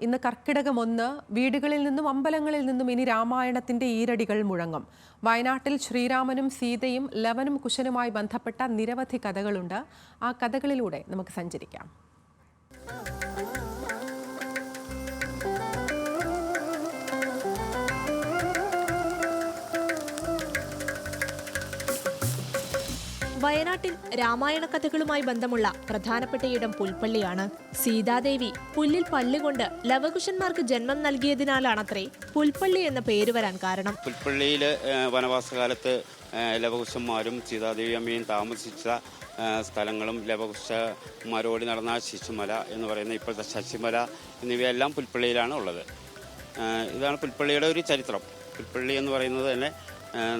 ഇന്ന് കർക്കിടകം ഒന്ന് വീടുകളിൽ നിന്നും അമ്പലങ്ങളിൽ നിന്നും ഇനി രാമായണത്തിന്റെ ഈരടികൾ മുഴങ്ങും. വയനാട്ടിൽ ശ്രീരാമനും സീതയും ലവനും കുശനുമായി ബന്ധപ്പെട്ട നിരവധി കഥകളുണ്ട്. ആ കഥകളിലൂടെ നമുക്ക് സഞ്ചരിക്കാം. വയനാട്ടിൽ രാമായണ കഥകളുമായി ബന്ധമുള്ള പ്രധാനപ്പെട്ട ഇടം പുൽപ്പള്ളിയാണ്. സീതാദേവി പുല്ലിൽ പല്ലുകൊണ്ട് ലവകുശന്മാർക്ക് ജന്മം നൽകിയതിനാലാണത്രേ പുൽപ്പള്ളി എന്ന പേര് വരാൻ കാരണം. പുൽപ്പള്ളിയിൽ വനവാസകാലത്ത് ലവകുശന്മാരും സീതാദേവി അമ്മയും താമസിച്ച സ്ഥലങ്ങളും ലവകുശന്മാരോടി നടന്ന ശിശുമല എന്ന് പറയുന്ന ഇപ്പോഴത്തെ ശശിമല എന്നിവയെല്ലാം പുൽപ്പള്ളിയിലാണ് ഉള്ളത്. ഇതാണ് പുൽപ്പള്ളിയുടെ ഒരു ചരിത്രം. പുൽപ്പള്ളി എന്ന് പറയുന്നത് തന്നെ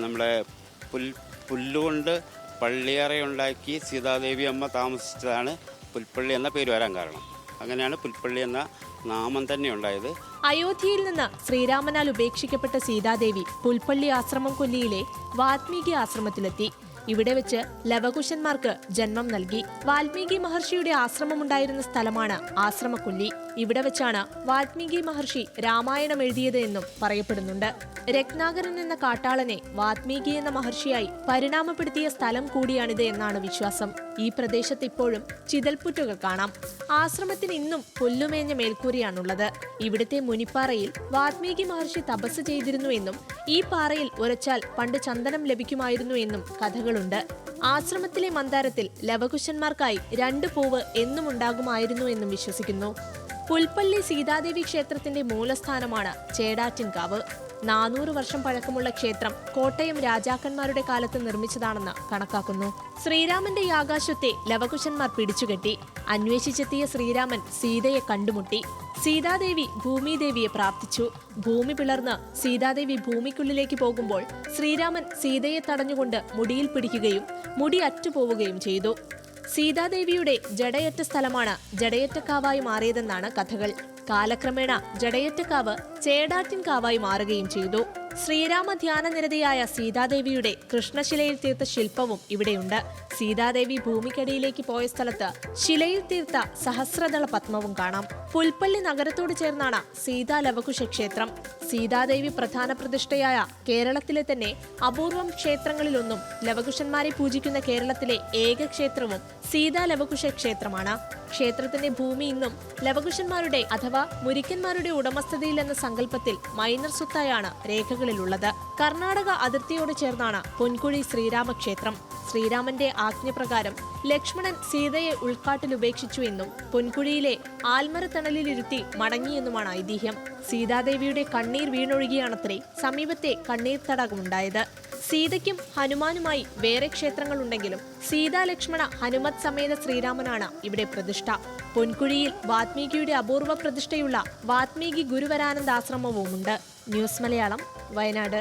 നമ്മുടെ പുൽ പുല്ലുകൊണ്ട് പള്ളിയറയുണ്ടാക്കി സീതാദേവി അമ്മ താമസിച്ചതാണ് പുൽപ്പള്ളി എന്ന പേര് വരാൻ കാരണം. അങ്ങനെയാണ് പുൽപ്പള്ളി എന്ന നാമം തന്നെ ഉണ്ടായത്. അയോധ്യയിൽ നിന്ന് ശ്രീരാമനാൽ ഉപേക്ഷിക്കപ്പെട്ട സീതാദേവി പുൽപ്പള്ളി ആശ്രമം കൊല്ലിയിലെ വാത്മീകി ആശ്രമത്തിലെത്തി. ഇവിടെ വെച്ച് ലവകുശന്മാർക്ക് ജന്മം നൽകി. വാൽമീകി മഹർഷിയുടെ ആശ്രമമുണ്ടായിരുന്ന സ്ഥലമാണ് ആശ്രമക്കൊല്ലി. ഇവിടെ വെച്ചാണ് വാൽമീകി മഹർഷി രാമായണം എഴുതിയത് എന്നും പറയപ്പെടുന്നുണ്ട്. രത്നാകരൻ എന്ന കാട്ടാളനെ വാത്മീകി എന്ന മഹർഷിയായി പരിണാമപ്പെടുത്തിയ സ്ഥലം കൂടിയാണിത് എന്നാണ് വിശ്വാസം. ഈ പ്രദേശത്ത് ഇപ്പോഴും ചിതൽപുറ്റുകൾ കാണാം. ആശ്രമത്തിന് ഇന്നും പുല്ലുമേഞ്ഞ മേൽക്കൂരിയാണുള്ളത്. ഇവിടുത്തെ മുനിപ്പാറയിൽ വാത്മീകി മഹർഷി തപസ് ചെയ്തിരുന്നു എന്നും ഈ പാറയിൽ ഉരച്ചാൽ പണ്ട് ചന്ദനം ലഭിക്കുമായിരുന്നു എന്നും കഥകളുണ്ട് ആശ്രമത്തിലെ മന്ദാരത്തിൽ ലവകുശന്മാർക്കായി രണ്ട് പൂവ് എന്നും ഉണ്ടാകുമായിരുന്നു എന്നും വിശ്വസിക്കുന്നു. പുൽപ്പള്ളി സീതാദേവി ക്ഷേത്രത്തിന്റെ മൂലസ്ഥാനമാണ് ചേടാറ്റിൻകാവ്. നാനൂറ് വർഷം പഴക്കമുള്ള ക്ഷേത്രം കോട്ടയം രാജാക്കന്മാരുടെ കാലത്ത് നിർമ്മിച്ചതാണെന്ന് കണക്കാക്കുന്നു. ശ്രീരാമന്റെ യാകാശത്തെ ലവകുശന്മാർ പിടിച്ചുകെട്ടി. അന്വേഷിച്ചെത്തിയ ശ്രീരാമൻ സീതയെ കണ്ടുമുട്ടി. സീതാദേവി ഭൂമിദേവിയെ പ്രാർത്ഥിച്ചു. ഭൂമി പിളർന്ന് സീതാദേവി ഭൂമിക്കുള്ളിലേക്ക് പോകുമ്പോൾ ശ്രീരാമൻ സീതയെ തടഞ്ഞുകൊണ്ട് മുടിയിൽ പിടിക്കുകയും മുടി അറ്റുപോവുകയും ചെയ്തു. സീതാദേവിയുടെ ജടയറ്റ സ്ഥലമാണ് ജടയറ്റക്കാവായി മാറിയതെന്നാണ് കഥകൾ. കാലക്രമേണ ജടയറ്റക്കാവ് ചേടാറ്റിൻ കാവായി മാറുകയും ചെയ്തു. ശ്രീരാമ ധ്യാനനിരതയായ സീതാദേവിയുടെ കൃഷ്ണശിലയിൽ തീർത്ത ശില്പവും ഇവിടെയുണ്ട്. സീതാദേവി ഭൂമിക്കടിയിലേക്ക് പോയ സ്ഥലത്ത് ശിലയിൽ തീർത്ത സഹസ്രദള പത്മവും കാണാം. പുൽപ്പള്ളി നഗരത്തോട് ചേർന്നാണ് സീതാ ലവകുശ ക്ഷേത്രം സീതാദേവി പ്രധാന പ്രതിഷ്ഠയായ കേരളത്തിലെ തന്നെ അപൂർവം ക്ഷേത്രങ്ങളിലൊന്നും ലവകുശന്മാരെ പൂജിക്കുന്ന കേരളത്തിലെ ഏക ക്ഷേത്രവും സീതാ ലവകുശ ക്ഷേത്രമാണ് ക്ഷേത്രത്തിന്റെ ഭൂമി ഇന്നും ലവകുശന്മാരുടെ അഥവാ മുരിക്കന്മാരുടെ ഉടമസ്ഥതയിൽ എന്ന സങ്കല്പത്തിൽ മൈനർ സ്വത്തായാണ് രേഖകളിലുള്ളത് കർണാടക അതിർത്തിയോട് ചേർന്നാണ് പൊൻകുഴി ശ്രീരാമ ക്ഷേത്രം ശ്രീരാമന്റെ ആജ്ഞപ്രകാരം ലക്ഷ്മണൻ സീതയെ ഉൾക്കാട്ടിൽ ഉപേക്ഷിച്ചു എന്നും പൊൻകുഴിയിലെ ആൽമരത്തണലിലിരുത്തി മടങ്ങിയെന്നുമാണ് ഐതിഹ്യം. സീതാദേവിയുടെ കണ്ണീർ വീണൊഴുകിയാണത്രേ സമീപത്തെ കണ്ണീർ തടാകമുണ്ടായത് സീതയ്ക്കും ഹനുമാനുമായി വേറെ ക്ഷേത്രങ്ങളുണ്ടെങ്കിലും സീതാലക്ഷ്മണ ഹനുമത് സമേത ശ്രീരാമനാണ് ഇവിടെ പ്രതിഷ്ഠ. പൊൻകുഴിയിൽ വാത്മീകിയുടെ അപൂർവ പ്രതിഷ്ഠയുള്ള വാത്മീകി ഗുരുവരാനന്ദ ആശ്രമവുമുണ്ട് ന്യൂസ് മലയാളം വയനാട്.